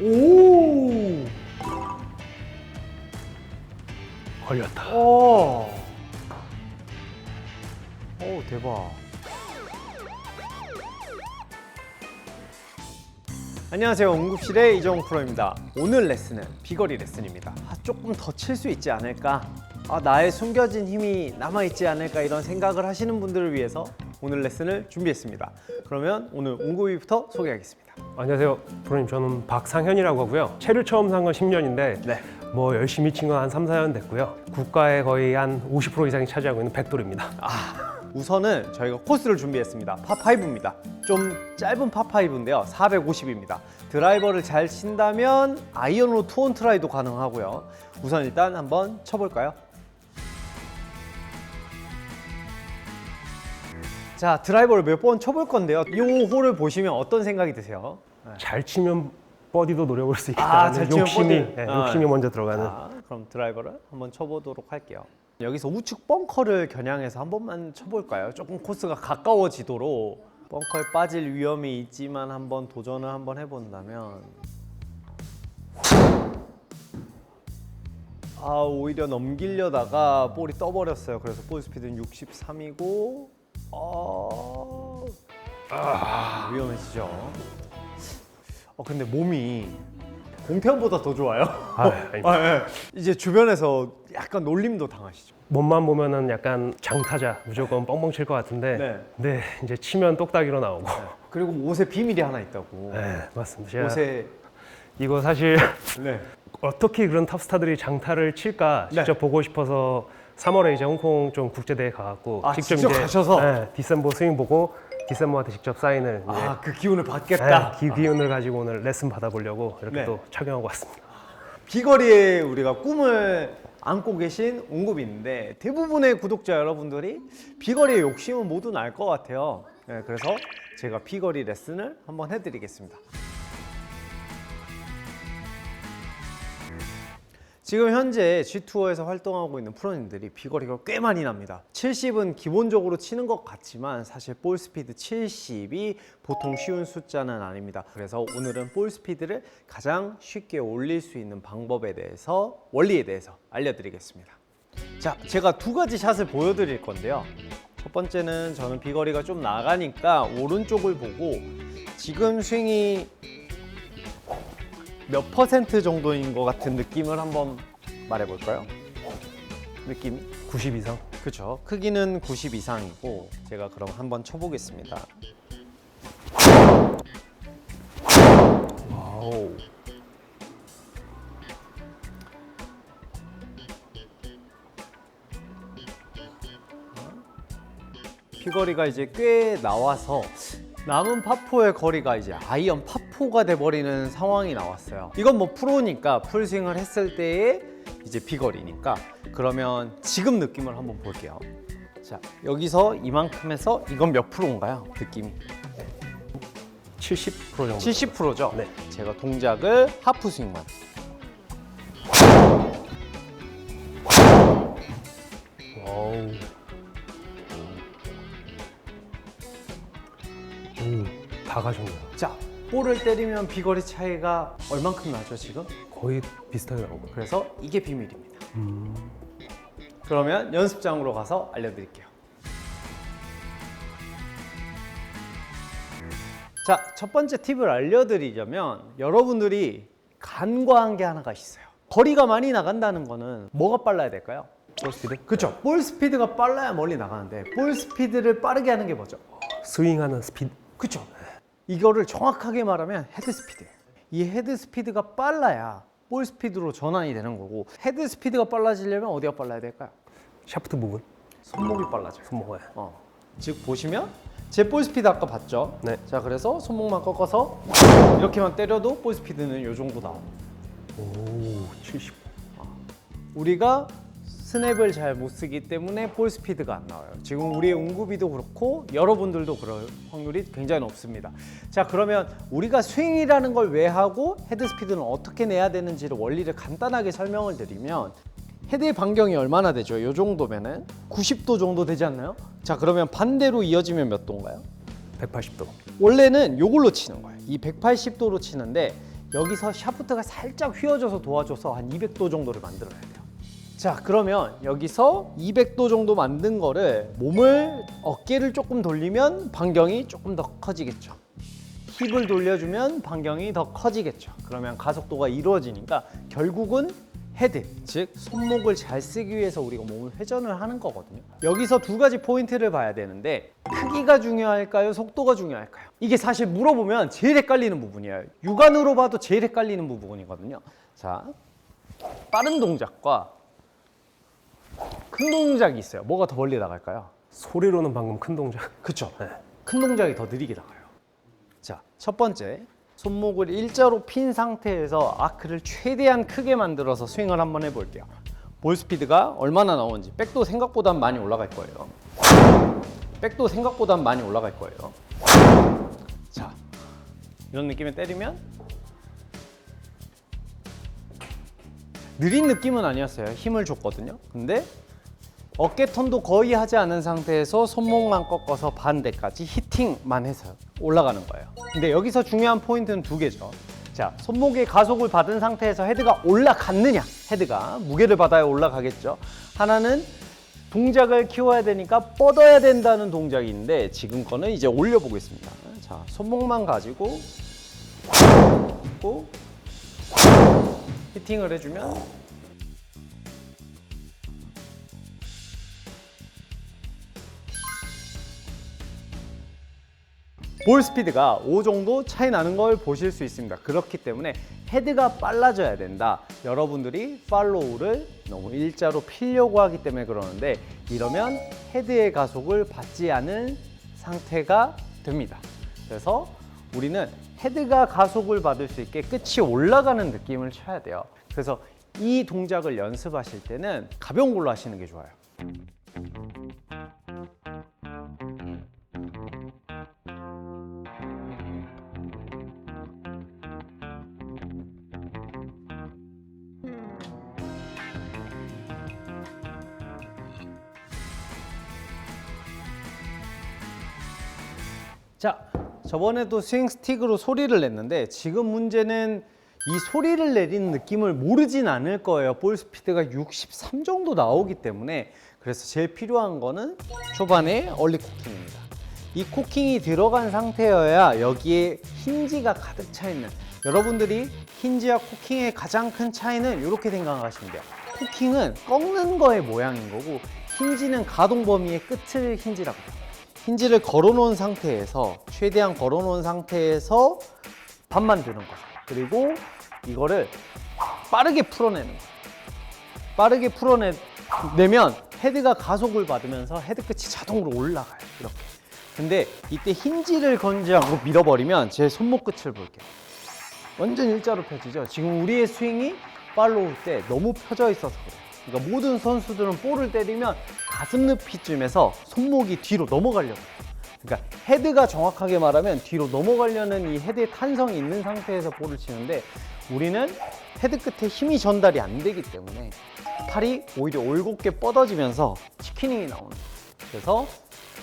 오. 걸렸다. 오. 오 대박. 안녕하세요. 응급실의 이정우 프로입니다. 오늘 레슨은 비거리 레슨입니다. 아, 조금 더 칠 수 있지 않을까? 아, 나의 숨겨진 힘이 남아 있지 않을까 이런 생각을 하시는 분들을 위해서 오늘 레슨을 준비했습니다. 그러면 오늘 응급이부터 소개하겠습니다. 안녕하세요. 프로님 저는 박상현이라고 하고요. 채를 처음 산 건 10년인데 네. 뭐 열심히 친 건 한 3, 4년 됐고요. 국가의 거의 한 50% 이상이 차지하고 있는 백돌입니다. 아, 우선은 저희가 코스를 준비했습니다. 파5입니다. 좀 짧은 파5인데요. 450입니다. 드라이버를 잘 친다면 아이언으로 투온 트라이도 가능하고요. 우선 일단 한번 쳐볼까요? 자, 드라이버를 몇 번 쳐볼 건데요. 이 홀을 보시면 어떤 생각이 드세요? 잘 치면 버디도 노려볼 수 아, 있겠다는 잘 치면 욕심이 버디. 네, 아, 욕심이 먼저 들어가는. 자, 그럼 드라이버를 한번 쳐보도록 할게요. 여기서 우측 벙커를 겨냥해서 한 번만 쳐볼까요? 조금 코스가 가까워지도록 벙커에 빠질 위험이 있지만 한번 도전을 한번 해본다면 아 오히려 넘기려다가 볼이 떠버렸어요. 그래서 볼 스피드는 63이고 어... 아, 위험해지죠. 어 근데 몸이 공태현보다 더 좋아요. 아, 아닙니다. 아, 예. 이제 주변에서 약간 놀림도 당하시죠. 몸만 보면은 약간 장타자 무조건 뻥뻥 칠 것 같은데 네. 네, 이제 치면 똑딱이로 나오고. 그리고 옷에 비밀이 하나 있다고. 네, 맞습니다. 제가 옷에 이거 사실 네. 어떻게 그런 탑스타들이 장타를 칠까 직접 네. 보고 싶어서 3월에 이제 홍콩 좀 국제대회 가갖고 아, 직접 가셔서? 네, 디셈버 스윙 보고 디셈버한테 직접 사인을 이제 아 그 기운을 받겠다. 네, 기, 기운을 가지고 오늘 레슨 받아보려고 이렇게 네. 또 착용하고 왔습니다. 비거리에 우리가 꿈을 안고 계신 옹급인데 대부분의 구독자 여러분들이 비거리의 욕심은 모두 날 것 같아요. 네, 그래서 제가 비거리 레슨을 한번 해드리겠습니다. 지금 현재 G2어에서 활동하고 있는 프로님들이 비거리가 꽤 많이 납니다. 70은 기본적으로 치는 것 같지만 사실 볼 스피드 70이 보통 쉬운 숫자는 아닙니다. 그래서 오늘은 볼 스피드를 가장 쉽게 올릴 수 있는 방법에 대해서 원리에 대해서 알려드리겠습니다. 자, 제가 두 가지 샷을 보여드릴 건데요. 첫 번째는 저는 비거리가 좀 나가니까 오른쪽을 보고 지금 스윙이 몇 퍼센트 정도인 것 같은 느낌을 한번 말해볼까요? 느낌? 90 이상. 그렇죠. 크기는 90 이상이고 제가 그럼 한번 쳐보겠습니다. 와우. 피거리가 이제 꽤 나와서 남은 파포의 거리가 이제 아이언 파포가 돼버리는 상황이 나왔어요. 이건 뭐 프로니까 풀스윙을 했을 때의 이제 비거리니까 그러면 지금 느낌을 한번 볼게요. 자 여기서 이만큼에서 이건 몇 프로인가요? 느낌이 70% 정도. 70%죠. 네. 제가 동작을 하프 스윙만. 와우. 다 가셨네요. 자 볼을 때리면 비거리 차이가 얼만큼 나죠 지금? 거의 비슷하게 나온 거예요. 그래서 이게 비밀입니다. 그러면 연습장으로 가서 알려드릴게요. 자, 첫 번째 팁을 알려드리자면 여러분들이 간과한 게 하나가 있어요. 거리가 많이 나간다는 거는 뭐가 빨라야 될까요? 볼 스피드? 그렇죠. 볼 스피드가 빨라야 멀리 나가는데 볼 스피드를 빠르게 하는 게 뭐죠? 스윙하는 스피드. 그렇죠. 이거를 정확하게 말하면 헤드 스피드예요. 이 헤드 스피드가 빨라야 볼 스피드로 전환이 되는 거고 헤드 스피드가 빨라지려면 어디가 빨라야 될까요? 샤프트 부분. 손목이 빨라져요. 손목에. 어. 즉 보시면 제 볼 스피드 아까 봤죠? 네. 자 그래서 손목만 꺾어서 이렇게만 때려도 볼 스피드는 이 정도 나옵니다. 오, 70. 우리가 스냅을 잘 못 쓰기 때문에 볼 스피드가 안 나와요. 지금 우리의 웅구비도 그렇고 여러분들도 그럴 확률이 굉장히 높습니다. 자 그러면 우리가 스윙이라는 걸 왜 하고 헤드 스피드는 어떻게 내야 되는지를 원리를 간단하게 설명을 드리면 헤드의 반경이 얼마나 되죠? 이 정도면은 90도 정도 되지 않나요? 자 그러면 반대로 이어지면 몇 도인가요? 180도. 원래는 이걸로 치는 거예요. 이 180도로 치는데 여기서 샤프트가 살짝 휘어져서 도와줘서 한 200도 정도를 만들어야 돼요. 자, 그러면 여기서 200도 정도 만든 거를 몸을 어깨를 조금 돌리면 반경이 조금 더 커지겠죠. 힙을 돌려주면 반경이 더 커지겠죠. 그러면 가속도가 이루어지니까 결국은 헤드, 즉 손목을 잘 쓰기 위해서 우리가 몸을 회전을 하는 거거든요. 여기서 두 가지 포인트를 봐야 되는데 크기가 중요할까요? 속도가 중요할까요? 이게 사실 물어보면 제일 헷갈리는 부분이에요. 육안으로 봐도 제일 헷갈리는 부분이거든요. 자, 빠른 동작과 큰 동작이 있어요. 뭐가 더 멀리 나갈까요? 소리로는 방금 큰 동작. 그쵸. 네. 큰 동작이 더 느리게 나가요. 자, 첫 번째. 손목을 일자로 핀 상태에서 아크를 최대한 크게 만들어서 스윙을 한번 해볼게요. 볼 스피드가 얼마나 나오는지. 백도 생각보다 많이 올라갈 거예요. 백도 생각보다 많이 올라갈 거예요. 자, 이런 느낌에 때리면 느린 느낌은 아니었어요. 힘을 줬거든요. 근데 어깨 턴도 거의 하지 않은 상태에서 손목만 꺾어서 반대까지 히팅만 해서 올라가는 거예요. 근데 여기서 중요한 포인트는 두 개죠. 자, 손목에 가속을 받은 상태에서 헤드가 올라갔느냐? 헤드가 무게를 받아야 올라가겠죠. 하나는 동작을 키워야 되니까 뻗어야 된다는 동작이 있는데 지금 거는 이제 올려보겠습니다. 자, 손목만 가지고 고 히팅을 해주면 볼 스피드가 5 정도 차이 나는 걸 보실 수 있습니다. 그렇기 때문에 헤드가 빨라져야 된다. 여러분들이 팔로우를 너무 일자로 피려고 하기 때문에 그러는데 이러면 헤드의 가속을 받지 않은 상태가 됩니다. 그래서 우리는 헤드가 가속을 받을 수 있게 끝이 올라가는 느낌을 쳐야 돼요. 그래서 이 동작을 연습하실 때는 가벼운 걸로 하시는 게 좋아요. 저번에도 스윙 스틱으로 소리를 냈는데 지금 문제는 이 소리를 내리는 느낌을 모르진 않을 거예요. 볼 스피드가 63 정도 나오기 때문에 그래서 제일 필요한 거는 초반에 얼리 코킹입니다. 이 코킹이 들어간 상태여야 여기에 힌지가 가득 차 있는 여러분들이 힌지와 코킹의 가장 큰 차이는 이렇게 생각하시면 돼요. 코킹은 꺾는 거의 모양인 거고 힌지는 가동 범위의 끝을 힌지라고 해요. 힌지를 걸어놓은 상태에서 최대한 걸어놓은 상태에서 반만 드는 거죠. 그리고 이거를 빠르게 풀어내는 거예요. 빠르게 풀어내면 헤드가 가속을 받으면서 헤드 끝이 자동으로 올라가요. 이렇게. 근데 이때 힌지를 건지 않고 밀어버리면 제 손목 끝을 볼게요. 완전 일자로 펴지죠. 지금 우리의 스윙이 팔로우 때 너무 펴져 있어서 그래요. 그러니까 모든 선수들은 볼을 때리면 가슴 높이쯤에서 손목이 뒤로 넘어가려고. 그러니까 헤드가 정확하게 말하면 뒤로 넘어가려는 이 헤드의 탄성이 있는 상태에서 볼을 치는데 우리는 헤드 끝에 힘이 전달이 안 되기 때문에 팔이 오히려 올곧게 뻗어지면서 치키닝이 나오는. 그래서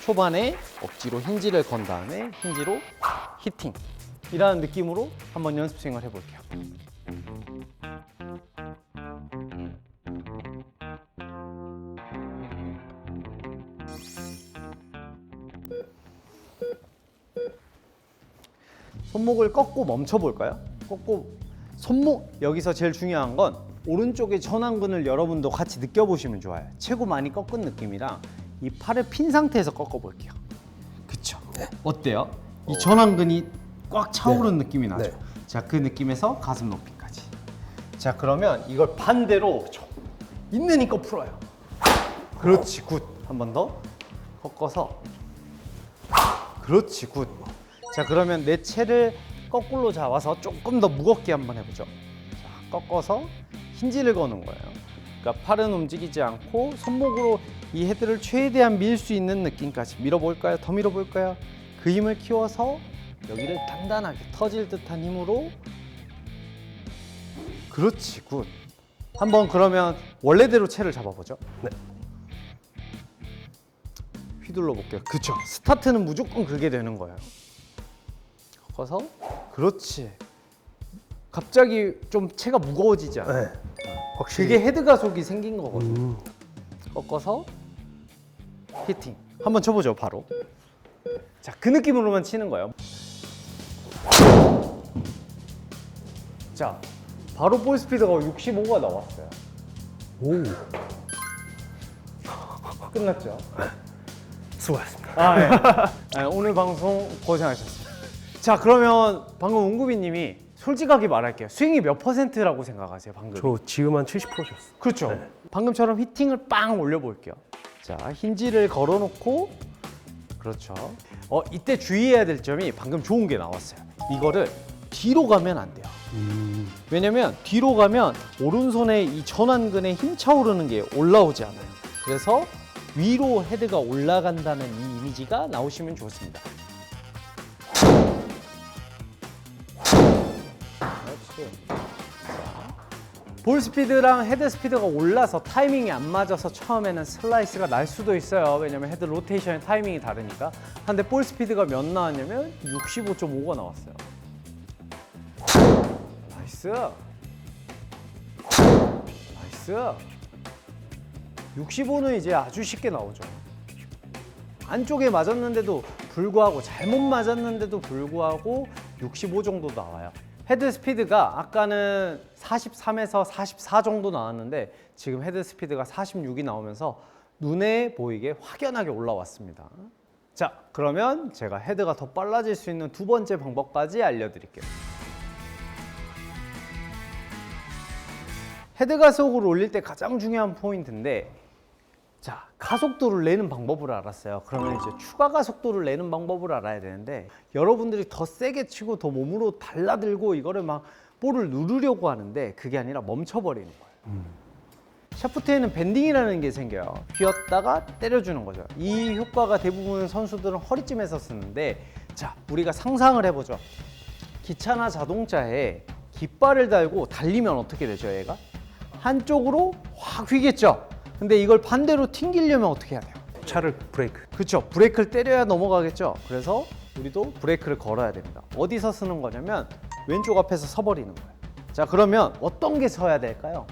초반에 억지로 힌지를 건 다음에 힌지로 히팅 이라는 느낌으로 한번 연습 스윙을 해볼게요. 손목을 꺾고 멈춰 볼까요? 꺾고 손목 여기서 제일 중요한 건 오른쪽의 전완근을 여러분도 같이 느껴보시면 좋아요. 최고 많이 꺾은 느낌이랑 이 팔을 핀 상태에서 꺾어 볼게요. 그쵸? 어때요? 이 전완근이 꽉 차오른 느낌이 나죠? 네. 자, 그 느낌에서 가슴 높이까지. 자, 그러면 이걸 반대로 저- 있는 힘껏 풀어요. 그렇지, 굿. 한 번 더 꺾어서. 그렇지, 굿. 자, 그러면 내 채를 거꾸로 잡아서 조금 더 무겁게 한번 해보죠. 자, 꺾어서 힌지를 거는 거예요. 그러니까 팔은 움직이지 않고 손목으로 이 헤드를 최대한 밀 수 있는 느낌까지 밀어볼까요? 더 밀어볼까요? 그 힘을 키워서 여기를 단단하게 터질 듯한 힘으로 그렇지 굿 한번 그러면 원래대로 채를 잡아보죠 네. 휘둘러 볼게요 그쵸 스타트는 무조건 그게 되는 거예요 꺾어서 그렇지 갑자기 좀 채가 무거워지지 않아요? 네. 확실히. 그게 헤드 가속이 생긴 거거든요. 음, 꺾어서 히팅. 한번 쳐보죠, 바로. 자, 그 느낌으로만 치는 거예요. 자, 바로 볼 스피드가 65가 나왔어요. 오, 끝났죠? 수고하셨습니다. 아, 네. 네, 오늘 방송 고생하셨습니다. 자, 그러면 방금 웅구비님이 솔직하게 말할게요. 스윙이 몇 퍼센트라고 생각하세요, 방금? 저 지금 한 70%셨어요. 그렇죠. 방금처럼 히팅을 빵 올려볼게요. 자, 힌지를 걸어놓고 그렇죠. 어, 이때 주의해야 될 점이 방금 좋은 게 나왔어요. 이거를 뒤로 가면 안 돼요. 음, 왜냐면 뒤로 가면 오른손에 이 전완근에 힘 차오르는 게 올라오지 않아요. 그래서 위로 헤드가 올라간다는 이 이미지가 나오시면 좋습니다. 볼 스피드랑 헤드 스피드가 올라서 타이밍이 안 맞아서 처음에는 슬라이스가 날 수도 있어요. 왜냐면 헤드 로테이션의 타이밍이 다르니까. 근데 볼 스피드가 몇 나왔냐면 65.5가 나왔어요. 나이스. 나이스. 65는 이제 아주 쉽게 나오죠. 안쪽에 맞았는데도 불구하고 잘못 맞았는데도 불구하고 65 정도 나와요. 헤드 스피드가 아까는 43에서 44 정도 나왔는데 지금 헤드 스피드가 46이 나오면서 눈에 보이게 확연하게 올라왔습니다. 자, 그러면 제가 헤드가 더 빨라질 수 있는 두 번째 방법까지 알려드릴게요. 헤드 가속을 올릴 때 가장 중요한 포인트인데 자 가속도를 내는 방법을 알았어요. 그러면 이제 추가 가속도를 내는 방법을 알아야 되는데 여러분들이 더 세게 치고 더 몸으로 달라들고 이거를 막 볼을 누르려고 하는데 그게 아니라 멈춰버리는 거예요. 샤프트에는 밴딩이라는 게 생겨요. 휘었다가 때려주는 거죠. 이 효과가 대부분 선수들은 허리쯤에서 쓰는데 자 우리가 상상을 해보죠. 기차나 자동차에 깃발을 달고 달리면 어떻게 되죠 얘가? 한쪽으로 확 휘겠죠 근데 이걸 반대로 튕기려면 어떻게 해야 돼요? 차를 브레이크. 그렇죠 브레이크를 때려야 넘어가겠죠 그래서 우리도 브레이크를 걸어야 됩니다 어디서 쓰는 거냐면 왼쪽 앞에서 서버리는 거예요 자 그러면 어떤 게 서야 될까요?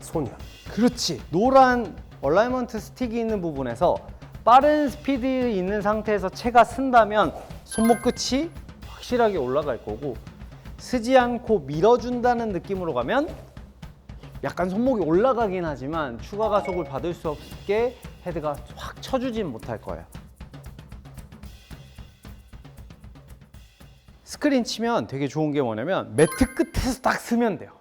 손이요. 그렇지 노란 얼라이먼트 스틱이 있는 부분에서 빠른 스피드 있는 상태에서 채가 쓴다면 손목 끝이 확실하게 올라갈 거고 쓰지 않고 밀어준다는 느낌으로 가면 약간 손목이 올라가긴 하지만 추가 가속을 받을 수 없게 헤드가 확 쳐주진 못할 거예요. 스크린 치면 되게 좋은 게 뭐냐면 매트 끝에서 딱 쓰면 돼요.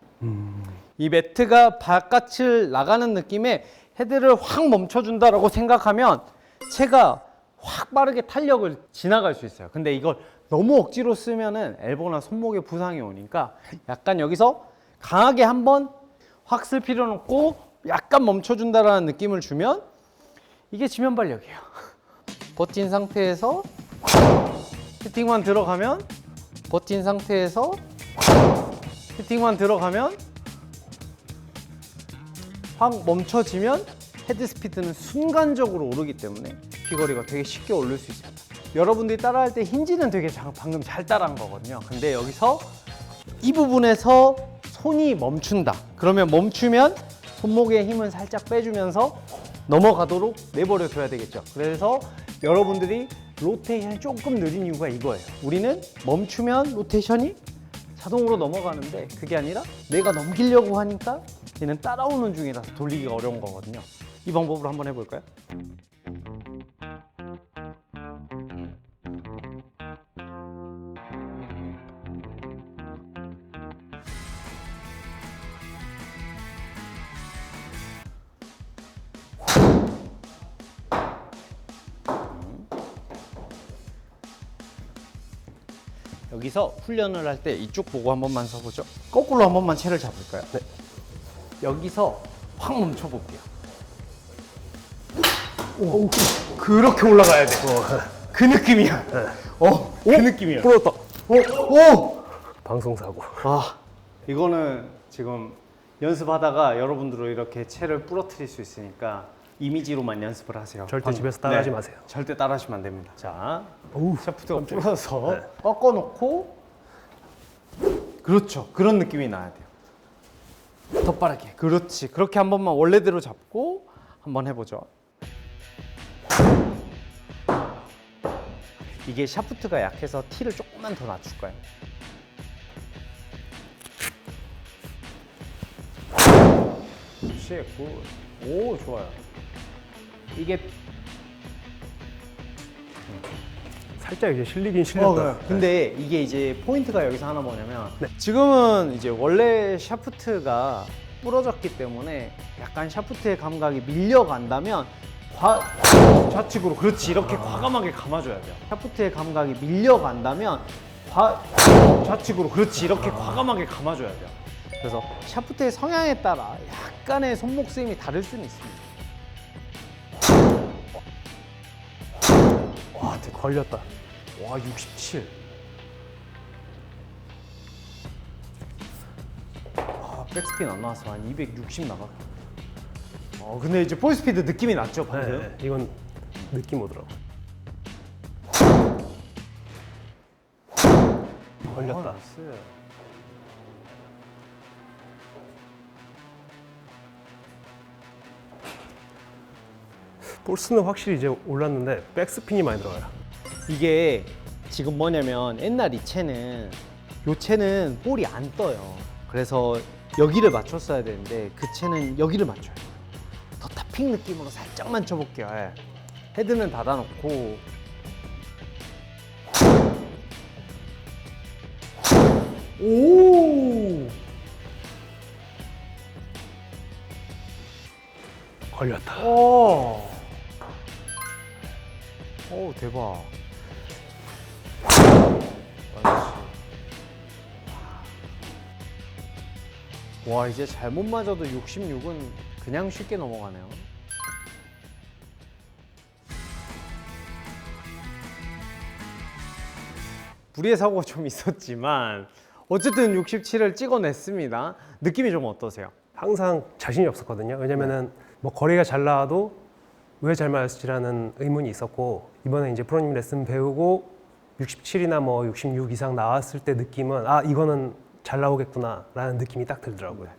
이 매트가 바깥을 나가는 느낌에 헤드를 확 멈춰준다라고 생각하면 채가 확 빠르게 탄력을 지나갈 수 있어요. 근데 이걸 너무 억지로 쓰면은 엘보나 손목에 부상이 오니까 약간 여기서 강하게 한번 확 쓸 필요는 없고 약간 멈춰준다라는 느낌을 주면 이게 지면 발력이에요. 버틴 상태에서 히팅만 들어가면 버틴 상태에서 히팅만 들어가면 확 멈춰지면 헤드 스피드는 순간적으로 오르기 때문에 비거리가 되게 쉽게 오를 수 있습니다. 여러분들이 따라할 때 힌지는 되게 자- 방금 잘 따라한 거거든요. 근데 여기서 이 부분에서 손이 멈춘다. 그러면 멈추면 손목의 힘을 살짝 빼주면서 넘어가도록 내버려 둬야 되겠죠. 그래서 여러분들이 로테이션이 조금 느린 이유가 이거예요. 우리는 멈추면 로테이션이 자동으로 넘어가는데 그게 아니라 내가 넘기려고 하니까 얘는 따라오는 중이라서 돌리기가 어려운 거거든요. 이 방법으로 한번 해볼까요? 여기서 훈련을 할 때 이쪽 보고 한 번만 서보죠. 거꾸로 한 번만 채를 잡을까요? 네. 여기서 확 멈춰볼게요. 오, 그렇게 올라가야 돼. 그 느낌이야. 어, 그 느낌이야. 부러웠다. 오, 오. 방송 사고. 아, 이거는 지금 연습하다가 여러분들로 이렇게 채를 부러뜨릴 수 있으니까 이미지로만 연습을 하세요. 절대 방- 집에서 따라하지 마세요. 절대 따라하시면 안 됩니다. 자, 샤프트가 부러서 네. 꺾어 놓고 그렇죠. 그런 느낌이 나야 돼요. 더 빠르게. 그렇지. 그렇게 한 번만 원래대로 잡고 한번 해보죠. 이게 샤프트가 약해서 티를 조금만 더? 그렇지. 굿. 오, 좋아요. 이게 살짝 이제 실리긴 실렸다. 어, 근데 이게 이제 포인트가 여기서 하나 뭐냐면 네. 지금은 이제 원래 샤프트가 부러졌기 때문에 약간 샤프트의 감각이 밀려간다면 과, 좌측으로 그렇지 이렇게 과감하게 감아줘야 돼요. 샤프트의 감각이 밀려간다면 과, 좌측으로 그렇지 이렇게 과감하게 감아줘야 돼요. 그래서 샤프트의 성향에 따라 약간의 손목 쓰임이 다를 수는 있습니다 와, 되게 걸렸다. 와 67. 아 백스핀 안 나왔어 한 260 나가. 어 근데 이제 볼 스피드 느낌이 났죠 방금. 네, 네. 이건 느낌 오더라고. 걸렸다. 아, 나이스. 볼스는 확실히 이제 올랐는데 백스핀이 많이 들어가요. 이게 지금 뭐냐면 옛날 이 채는 요 채는 볼이 안 떠요. 그래서 여기를 맞췄어야 되는데 그 채는 여기를 맞춰요. 더 타핑 느낌으로 살짝만 쳐볼게요. 예. 헤드는 닫아놓고 오 걸렸다. 오. 오 대박. 와 이제 잘못 맞아도 66은 그냥 쉽게 넘어가네요. 불의의 사고가 좀 있었지만 어쨌든 67을 찍어냈습니다. 느낌이 좀 어떠세요? 항상 자신이 없었거든요. 왜냐면은 뭐 거리가 잘 나와도 왜 잘 맞았지라는 의문이 있었고 이번에 이제 프로님 레슨 배우고 67이나 뭐 66 이상 나왔을 때 느낌은 아 이거는 잘 나오겠구나라는 느낌이 딱 들더라고요.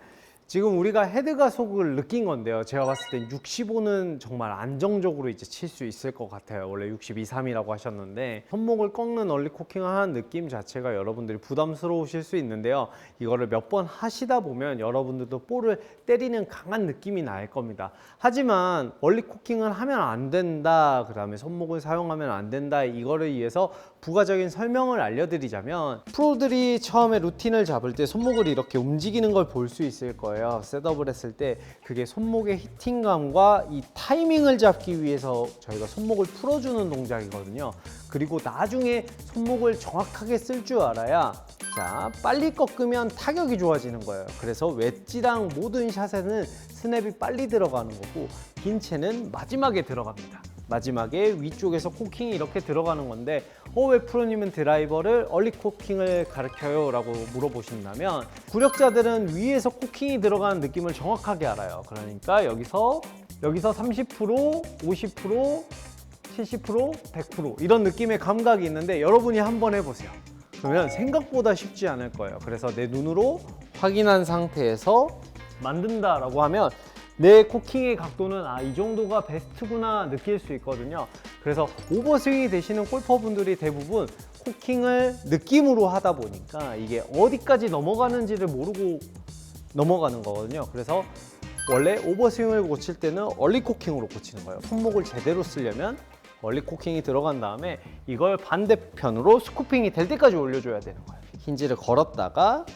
지금 우리가 헤드 가 속을 느낀 건데요. 제가 봤을 땐 65는 정말 안정적으로 이제 칠 수 있을 것 같아요. 원래 62, 3이라고 하셨는데 손목을 꺾는 얼리 코킹을 하는 느낌 자체가 여러분들이 부담스러우실 수 있는데요. 이거를 몇 번 하시다 보면 여러분들도 볼을 때리는 강한 느낌이 날 겁니다. 하지만 얼리 코킹을 하면 안 된다. 그다음에 손목을 사용하면 안 된다. 이거를 위해서 부가적인 설명을 알려드리자면 프로들이 처음에 루틴을 잡을 때 손목을 이렇게 움직이는 걸 볼 수 있을 거예요. 셋업을 했을 때 그게 손목의 히팅감과 이 타이밍을 잡기 위해서 저희가 손목을 풀어주는 동작이거든요. 그리고 나중에 손목을 정확하게 쓸 줄 알아야 자 빨리 꺾으면 타격이 좋아지는 거예요. 그래서 웨지랑 모든 샷에는 스냅이 빨리 들어가는 거고 긴 채는 마지막에 들어갑니다. 마지막에 위쪽에서 코킹이 이렇게 들어가는 건데 어 왜 프로님은 드라이버를 얼리 코킹을 가르쳐요? 라고 물어보신다면 구력자들은 위에서 코킹이 들어가는 느낌을 정확하게 알아요. 그러니까 여기서 여기서 30% 50% 70% 100% 이런 느낌의 감각이 있는데 여러분이 한번 해보세요. 그러면 생각보다 쉽지 않을 거예요. 그래서 내 눈으로 확인한 상태에서 만든다라고 하면 내 코킹의 각도는 아 이 정도가 베스트구나 느낄 수 있거든요. 그래서 오버스윙이 되시는 골퍼분들이 대부분 코킹을 느낌으로 하다 보니까 이게 어디까지 넘어가는지를 모르고 넘어가는 거거든요. 그래서 원래 오버스윙을 고칠 때는 얼리 코킹으로 고치는 거예요. 손목을 제대로 쓰려면 얼리 코킹이 들어간 다음에 이걸 반대편으로 스쿠핑이 될 때까지 올려줘야 되는 거예요. 힌지를 걸었다가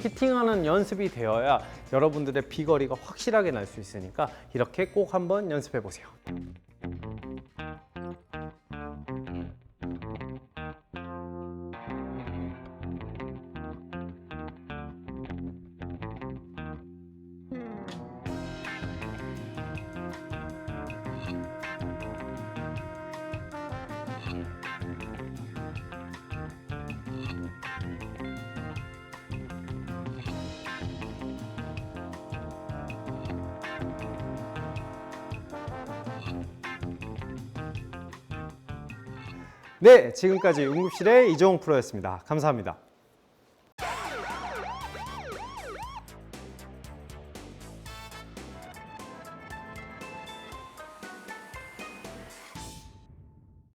히팅하는 연습이 되어야 여러분들의 비거리가 확실하게 날 수 있으니까 이렇게 꼭 한번 연습해 보세요. 네, 지금까지 응급실의 이종욱 프로였습니다. 감사합니다.